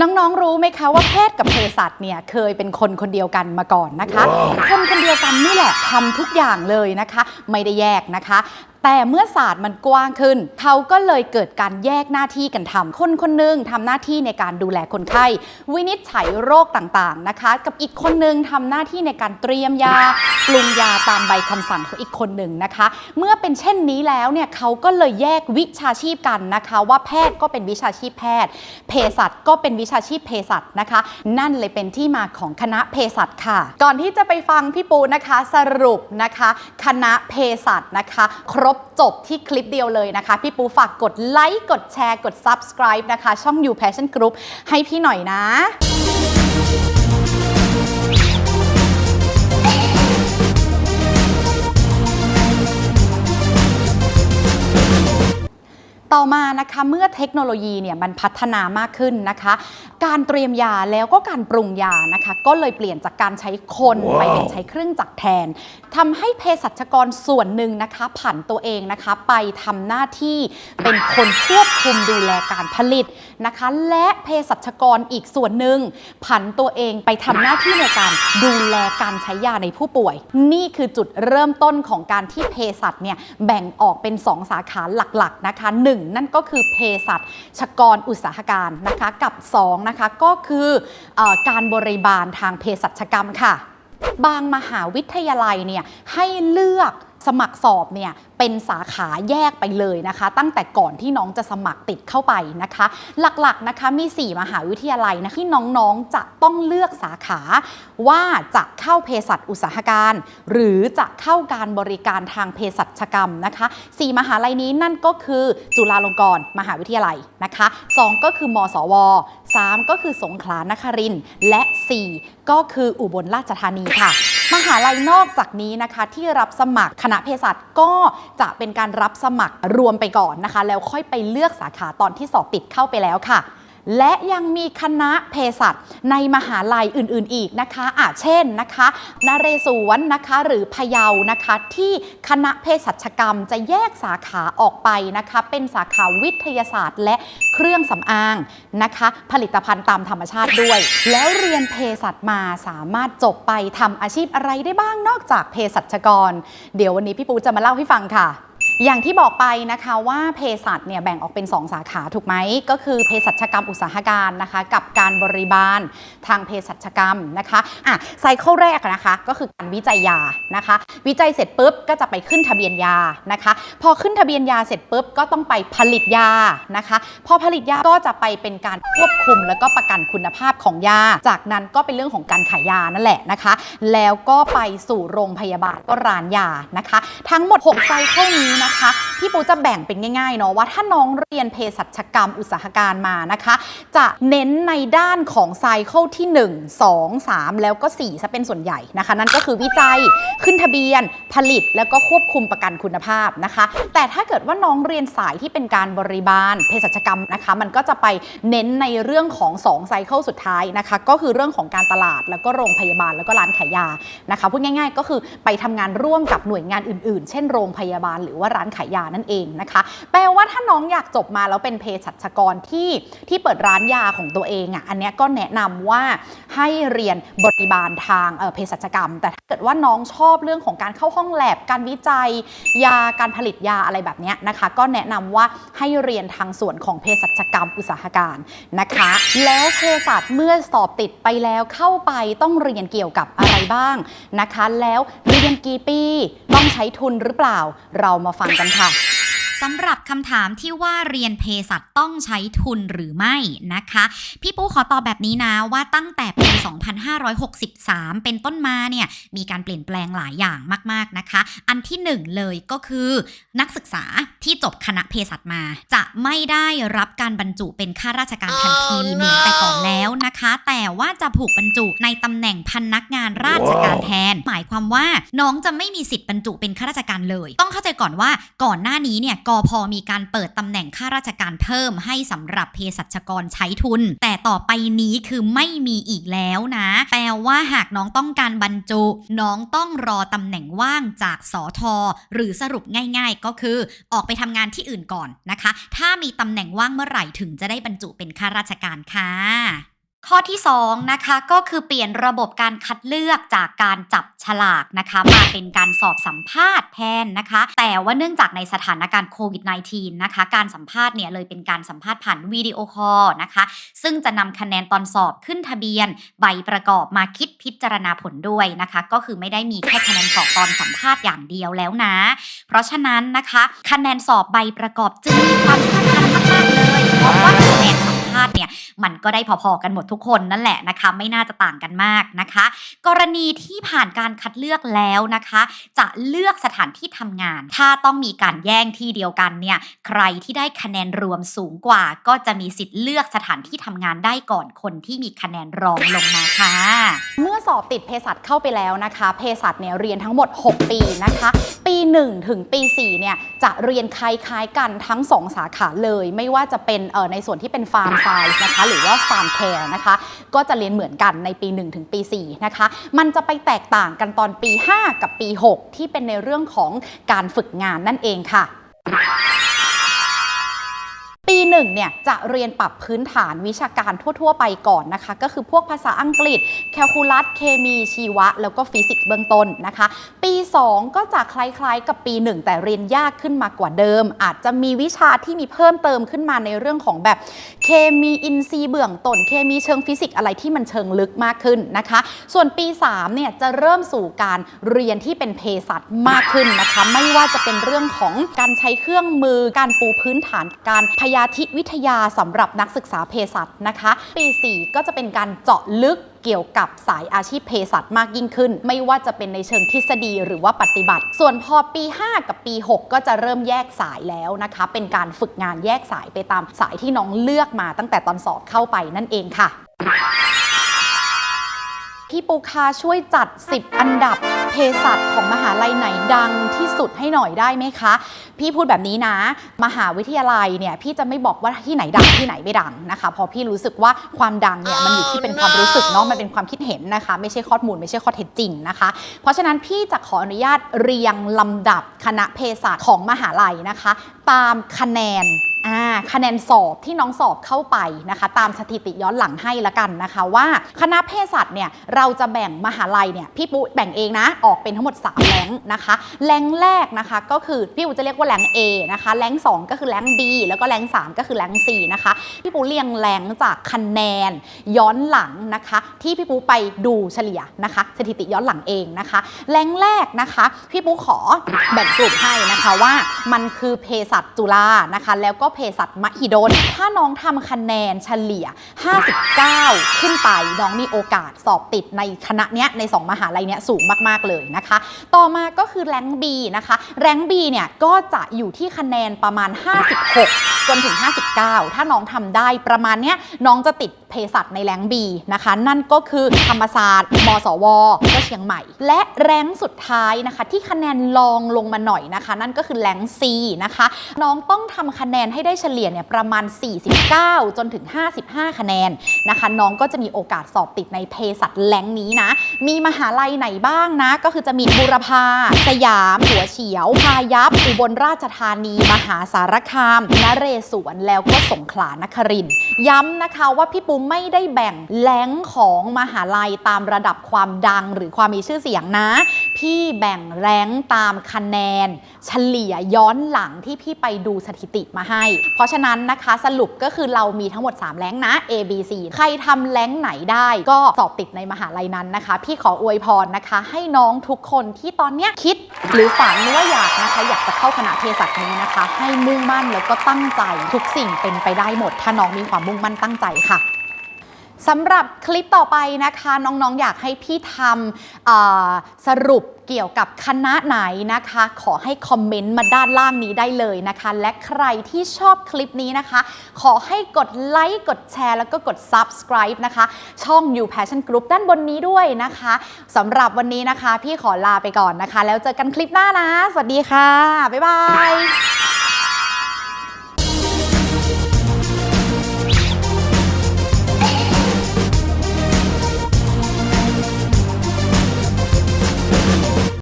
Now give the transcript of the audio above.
น้องๆ รู้ไหมคะว่าแพทย์กับเภสัชเนี่ยเคยเป็นคนคนเดียวกันมาก่อนนะคะ คนคนเดียวกันนี่แหละทำทุกอย่างเลยนะคะ ไม่ได้แยกนะคะแต่เมื่อศาสตร์มันกว้างขึ้น เขาก็เลยเกิดการแยกหน้าที่กันทำคนคนหนึงทำหน้าที่ในการดูแลคนไข้ วินิจฉัยโรคต่างๆนะคะ กับอีกคนหนึงทำหน้าที่ในการเตรียมยาปรุงยาตามใบคำสั่งของอีกคนหนึ่งนะคะ เมื่อเป็นเช่นนี้แล้วเนี่ยเขาก็เลยแยกวิชาชีพกันนะคะ ว่าแพทย์ก็เป็นวิชาชีพแพทย์ เภสัชก็เป็นวิชาชีพเภสัชนะคะ นั่นเลยเป็นที่มาของคณะเภสัชค่ะ ก่อนที่จะไปฟังพี่ปูนะคะสรุปนะคะ คณะเภสัชนะคะครบจบที่คลิปเดียวเลยนะคะ พี่ปูฝากกดไลค์ กดแชร์ กด subscribe นะคะ ช่อง You Passion Group ให้พี่หน่อยนะ ต่อมานะคะเมื่อเทคโนโลยีเนี่ยมันพัฒนามากขึ้นนะคะ การเตรียมยาแล้วก็การปรุงยานะคะ ก็เลยเปลี่ยนจากการใช้คนไปเป็นใช้เครื่องจักรแทนทำให้เภสัชกรส่วนหนึ่งนะคะผันตัวเองนะคะ ไปทำหน้าที่เป็นคนควบคุมดูแลการผลิตนะคะ และเภสัชกรอีกส่วนหนึ่งผันตัวเองไปทำหน้าที่ในการดูแลการใช้ยาในผู้ป่วย นี่คือจุดเริ่มต้นของการที่เภสัชเนี่ยแบ่งออกเป็น 2 สาขาหลักๆนะคะ1นั่นก็คือเภสัชกรอุตสาหการนะคะกับ2นะคะก็คืออการบริบาลทางเภสัชกรรมค่ะ บางมหาวิทยาลัยเนี่ยให้เลือก สมัครสอบเนี่ยเป็นสาขาแยกไปเลยนะคะ ตั้งแต่ก่อนที่น้องจะสมัครติดเข้าไปนะคะ หลักๆนะคะมี 4 มหาวิทยาลัยนะที่น้องๆจะต้องเลือกสาขา ว่าจะเข้าเภสัชอุตสาหการ หรือจะเข้าการบริการทางเภสัชกรรมนะคะ4มหาลัยนี้นั่นก็คือจุฬาลงกรณ์มหาวิทยาลัยนะคะ 2 ก็คือมสว 3 ก็คือสงขลานครินและ 4 ก็คืออุบลราชธานีค่ะ มหาลัยนอกจากนี้นะคะที่รับสมัครคณะเภสัชก็จะเป็นการรับสมัครรวมไปก่อนนะคะ แล้วค่อยไปเลือกสาขาตอนที่สอบติดเข้าไปแล้วค่ะ และยังมีคณะเภสัชในมหาลัยอื่นๆอีกนะคะอาเช่นนะคะนเรศวรนะคะหรือพะเยานะคะ ที่คณะเภสัชกรรมจะแยกสาขาออกไปนะคะ เป็นสาขาวิทยาศาสตร์และเครื่องสำอางนะคะ ผลิตภัณฑ์ตามธรรมชาติด้วย แล้วเรียนเภสัชมาสามารถจบไปทำอาชีพอะไรได้บ้างนอกจากเภสัชกร เดี๋ยววันนี้พี่ปูจะมาเล่าให้ฟังค่ะ อย่างที่บอกไปนะคะว่าเภสัชเนี่ยแบ่งออกเป็น 2 สาขาถูกไหม ก็คือเภสัชกรรมอุตสาหการนะคะ กับการบริบาลทางเภสัชกรรมนะคะอะไซเคิลแรกนะคะ ก็คือการวิจัยยานะคะ วิจัยเสร็จปุ๊บก็จะไปขึ้นทะเบียนยานะคะ พอขึ้นทะเบียนยาเสร็จปุ๊บก็ต้องไปผลิตยานะคะ พอผลิตยาก็จะไปเป็นการควบคุม แล้วก็ประกันคุณภาพของยา จากนั้นก็เป็นเรื่องของการขายยานั่นแหละนะคะ แล้วก็ไปสู่โรงพยาบาลก็ร้านยานะคะ ทั้งหมด6ไซเคิลนี้นะคะ พี่ปูจะแบ่งเป็นง่ายๆเนาะว่าถ้าน้องเรียนเภสัชกรรมอุตสาหการมานะคะ จะเน้นในด้านของไซเคิลที่ 1 2 3 แล้วก็4ซะเป็นส่วนใหญ่นะคะ นั่นก็คือวิจัยขึ้นทะเบียนผลิตแล้วก็ควบคุมประกันคุณภาพนะคะ แต่ถ้าเกิดว่าน้องเรียนสายที่เป็นการบริบาลเภสัชกรรมนะคะ มันก็จะไปเน้นในเรื่องของ2ไซเคิลสุดท้ายนะคะ ก็คือเรื่องของการตลาดแล้วก็โรงพยาบาลแล้วก็ร้านขายยานะคะพูดง่าย ๆ ก็คือไปทำงานร่วมกับหน่วยงานอื่น ๆ เช่นโรงพยาบาลหรือว่าร้านขายยานั่นเองนะคะ แปลว่าถ้าน้องอยากจบมาแล้วเป็นเภสัชกรที่ที่เปิดร้านยาของตัวเองอะอันนี้ก็แนะนำว่าให้เรียนบริบาลทางเภสัชกรรม แต่ถ้าเกิดว่าน้องชอบเรื่องของการเข้าห้องแลบการวิจัย ยาการผลิตยาอะไรแบบนี้นะคะ ก็แนะนำว่าให้เรียนทางส่วนของเภสัชกรรมอุตสาหการนะคะ แล้วเภสัชเมื่อสอบติดไปแล้วเข้าไปต้องเรียนเกี่ยวกับอะไรบ้างนะคะ แล้วเรียนกี่ปี ต้องใช้ทุนหรือเปล่า เรามาฟังกันค่ะ สำหรับคำถามที่ว่าเรียนเภสัชต้องใช้ทุนหรือไม่นะคะ พี่ปูขอตอบแบบนี้นะว่าตั้งแต่ปี 2563 เป็นต้นมาเนี่ยมีการเปลี่ยนแปลงหลายอย่างมากๆนะคะ อันที่หนึ่งเลยก็คือนักศึกษาที่จบคณะเภสัชมา จะไม่ได้รับการบรรจุเป็นข้าราชการทันทีเหมือนแต่ก่อนแล้วนะคะ แต่ว่าจะผูกบรรจุในตำแหน่งพนักงานราชการแทน หมายความว่าน้องจะไม่มีสิทธิ์บรรจุเป็นข้าราชการเลย ต้องเข้าใจก่อนว่าก่อนหน้านี้เนี่ยกอพอมีการเปิดตำแหน่งข้าราชการเพิ่มให้สำหรับเภสัชกรใช้ทุน แต่ต่อไปนี้คือไม่มีอีกแล้วนะ แปลว่าหากน้องต้องการบรรจุ น้องต้องรอตำแหน่งว่างจากสอทอหรือสรุปง่าย ๆ ก็คือ ออกไปทำงานที่อื่นก่อนนะคะ ถ้ามีตำแหน่งว่างเมื่อไหร่ถึงจะได้บรรจุเป็นข้าราชการค่ะ ข้อที่2นะคะก็คือเปลี่ยนระบบการคัดเลือกจากการจับฉลากนะคะมาเป็นการสอบสัมภาษณ์แทนนะคะ แต่ว่าเนื่องจากในสถานการณ์โควิด -19 นะคะ การสัมภาษณ์เนี่ยเลยเป็นการสัมภาษณ์ผ่านวิดีโอคอลนะคะ ซึ่งจะนำคะแนนตอนสอบขึ้นทะเบียน ใบประกอบมาคิดพิจารณาผลด้วยนะคะ ก็คือไม่ได้มีแค่คะแนนสอบตอนสัมภาษณ์อย่างเดียวแล้วนะ เพราะฉะนั้นนะคะ คะแนนสอบใบประกอบจึงมีความสำคัญมากๆเลยเพราะว่า คะแนนสัมภาษณ์เนี่ยมันก็ได้พอๆกันหมดทุกคนนั่นแหละนะคะ ไม่น่าจะต่างกันมากนะคะ กรณีที่ผ่านการคัดเลือกแล้วนะคะ จะเลือกสถานที่ทำงาน ถ้าต้องมีการแย่งที่เดียวกันเนี่ยใครที่ได้คะแนนรวมสูงกว่า ก็จะมีสิทธิ์เลือกสถานที่ทำงานได้ก่อนคนที่มีคะแนนรองลงมาค่ะเมื่อสอบติดเภสัชเข้าไปแล้วนะคะเภสัชเนี่ยเรียนทั้งหมด 6 ปีนะคะ ปี 1 ถึงปี 4 เนี่ยจะเรียนคล้ายๆกันทั้ง 2 สาขาเลย ไม่ว่าจะเป็นเอ่อในส่วนที่เป็นฟาร์มไซส์นะคะหรือว่าฟาร์มแคร์นะคะก็จะเรียนเหมือนกันในปี 1 ถึงปี 4 นะคะ มันจะไปแตกต่างกันตอนปี 5 กับปี 6 ที่เป็นในเรื่องของการฝึกงานนั่นเองค่ะ ปีหนึ่งเนี่ยจะเรียนปรับพื้นฐานวิชาการทั่ว ๆ ไปก่อนนะคะ ก็คือพวกภาษาอังกฤษ แคลคูลัส เคมี ชีวะ แล้วก็ฟิสิกส์เบื้องต้นนะคะ ปี 2 ก็จะคล้ายๆ กับปี 1 แต่เรียนยากขึ้นมากว่าเดิม อาจจะมีวิชาที่มีเพิ่มเติมขึ้นมาในเรื่องของแบบเคมีอินทรีย์เบื้องต้น เคมีเชิงฟิสิกส์อะไรที่มันเชิงลึกมากขึ้นนะคะ ส่วนปี3เนี่ยจะเริ่มสู่การเรียนที่เป็นเภสัชมากขึ้นนะคะ ไม่ว่าจะเป็นเรื่องของการใช้เครื่องมือ การปูพื้นฐานการพยาธิวิทยาสำหรับนักศึกษาเภสัชนะคะ ปี 4 ก็จะเป็นการเจาะลึกเกี่ยวกับสายอาชีพเภสัชมากยิ่งขึ้น ไม่ว่าจะเป็นในเชิงทฤษฎีหรือว่าปฏิบัติ ส่วนพอปี 5 กับปี 6 ก็จะเริ่มแยกสายแล้วนะคะ เป็นการฝึกงานแยกสายไปตามสายที่น้องเลือกมาตั้งแต่ตอนสอบเข้าไปนั่นเองค่ะ พี่ปูคาช่วยจัด 10 อันดับ ภสัชของมหาลัยไหนดังที่สุดให้หน่อยได้ไหมคะ พี่พูดแบบนี้นะ มหาวิทยาลัยเนี่ยพี่จะไม่บอกว่าที่ไหนดังที่ไหนไม่ดังนะคะเพราะพี่รู้สึกว่าความดังเนี่ยมันอยู่ที่เป็นความรู้สึกเนาะมันเป็นความคิดเห็นนะคะ ไม่ใช่ข้อมูลไม่ใช่ข้อเท็จจริงนะคะ เพราะฉะนั้นพี่จะขออนุญาตเรียงลำดับคณะเภสัชของมหาลัยนะคะ ตามคะแนน อ่าคะแนนสอบที่น้องสอบเข้าไปนะคะ ตามสถิติย้อนหลังให้ละกันนะคะว่าคณะเภสัชเนี่ยเราจะแบ่งมหาลัยเนี่ยพี่ปุ๊แบ่งเองนะออกเป็นทั้งหมด3แรงค์นะคะแรงค์แรกนะคะก็คือพี่ปุ๊จะเรียกว่าแรงค์ A นะคะแรงค์2ก็คือแรงค์ B แล้วก็แรงค์3ก็คือแรงค์ C นะคะพี่ปุ๊เรียงแรงค์จากคะแนนย้อนหลังนะคะ ที่พี่ปุ๊ไปดูเฉลี่ยนะคะ สถิติย้อนหลังเองนะคะแรงค์แรกนะคะพี่ปุ๊ขอแบ่งกลุ่มให้นะคะว่ามันคือเภสัชจุฬานะคะ แล้วก็เภสัชมหิดล ถ้าน้องทำคะแนนเฉลี่ย 59 ขึ้นไป น้องมีโอกาสสอบติดในคณะเนี้ยใน 2 มหาลัยเนี้ยสูงมาก ๆ เลยนะคะ ต่อมาก็คือแรงค์ B นะคะ แรงค์ B เนี่ยก็จะอยู่ที่คะแนนประมาณ 56 จนถึง 59 ถ้าน้องทำได้ประมาณเนี้ยน้องจะติดเภสัชในแรงค์ B นะคะ นั่นก็คือธรรมศาสตร์ มสว ก็เชียงใหม่ และแรงสุดท้ายนะคะ ที่คะแนนรองลงมาหน่อยนะคะ นั่นก็คือแรงค์ C นะคะ น้องต้องทำคะแนนให้ได้เฉลี่ยเนี่ยประมาณ 49 จนถึง 55 คะแนนนะคะน้องก็จะมีโอกาสสอบติดในเภสัชแรงค์นี้นะ มีมหาลัยไหนบ้างนะ ก็คือจะมีบูรพา สยาม หัวเฉียว พายัพอุบลราชธานี มหาสารคามนเรศวรแล้วก็สงขลานครินย้ำนะคะว่าพี่ปูไม่ได้แบ่งแรงค์ของมหาลัยตามระดับความดังหรือความมีชื่อเสียงนะ พี่แบ่งแรงตามคะแนน เฉลี่ยย้อนหลังที่พี่ไปดูสถิติมาให้เพราะฉะนั้นนะคะสรุปก็คือเรามีทั้งหมด 3แรงนะ A B C ใครทำแรงไหนได้ก็สอบติดในมหาลัยนั้นนะคะ พี่ขออวยพรนะคะ ให้น้องทุกคนที่ตอนเนี้ยคิด หรือฝันว่าอยากนะคะ อยากจะเข้าคณะเภสัชนี้นะคะ ให้มุ่งมั่นแล้วก็ตั้งใจทุกสิ่งเป็นไปได้หมด ถ้าน้องมีความมุ่งมั่นตั้งใจค่ะสำหรับคลิปต่อไปนะคะ น้องๆ อยากให้พี่ทำสรุป เกี่ยวกับคณะไหนนะคะ ขอให้คอมเมนต์มาด้านล่างนี้ได้เลยนะคะ และใครที่ชอบคลิปนี้นะคะ ขอให้กดไลค์กดแชร์ แล้วก็กด subscribe นะคะ ช่อง You Passion Group ด้านบนนี้ด้วยนะคะสำหรับวันนี้นะคะ พี่ขอลาไปก่อนนะคะ แล้วเจอกันคลิปหน้านะ สวัสดีค่ะ บ๊ายบาย